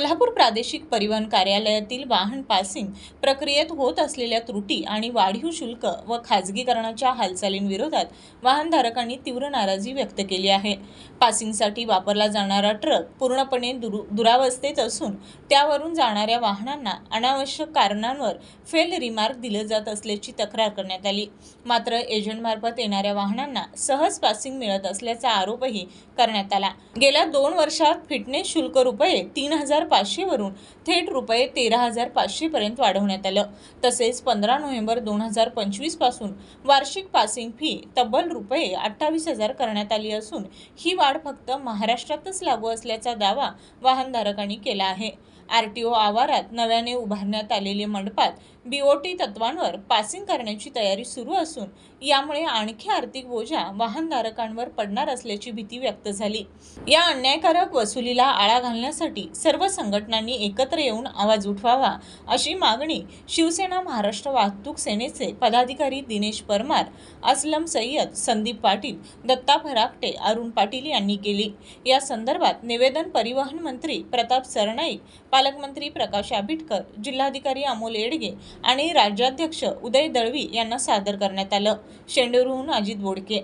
कोल्हापूर प्रादेशिक परिवहन कार्यालयातील वाहन पासिंग प्रक्रियेत होत असलेल्या त्रुटी आणि वाढीव शुल्क व खाजगीकरणाच्या हालचालींविरोधात वाहनधारकांनी तीव्र नाराजी व्यक्त केली आहे. पासिंगसाठी वापरला जाणारा ट्रक पूर्णपणे दुरु दुरावस्थेत असून त्यावरून जाणाऱ्या वाहनांना अनावश्यक कारणांवर फेल रिमार्क दिलं जात असल्याची तक्रार करण्यात आली. मात्र एजंटमार्फत येणाऱ्या वाहनांना सहज पासिंग मिळत असल्याचा आरोपही करण्यात आला. गेल्या दोन वर्षात फिटनेस शुल्क रुपये तीन हजार पाचशेवरून थेट रुपये तेरा हजार पाचशेपर्यंत वाढवण्यात आलं. तसेच पंधरा नोव्हेंबर दोन हजार पंचवीसपासून वार्षिक पासिंग फी तब्बल रुपये अठ्ठावीस हजार करण्यात आली असून ही वाढ फक्त महाराष्ट्रातच लागू असल्याचा दावा वाहनधारकांनी केला आहे. आर टी ओ आवारात नव्याने उभारण्यात आलेले मंडपात बीओटी तत्वांवर पासिंग करण्याची तयारी सुरू असून यामुळे आणखी आर्थिक बोजा वाहनधारकांवर पडणार असल्याची भीती व्यक्त झाली. या अन्यायकारक वसुलीला आळा घालण्यासाठी सर्व संघटनांनी एकत्र येऊन आवाज उठवावा अशी मागणी शिवसेना महाराष्ट्र वाहतूक सेनेचे पदाधिकारी दिनेश परमार असलम सय्यद संदीप पाटील दत्ता फराकटे अरुण पाटील यांनी केली. या संदर्भात निवेदन परिवहन मंत्री प्रताप सरनाईक पालकमंत्री प्रकाश आंबेडकर जिल्हाधिकारी अमोल येडगे आणि राज्याध्यक्ष उदय दळवी यांना सादर करण्यात आलं. शेंडूरहून अजित बोडके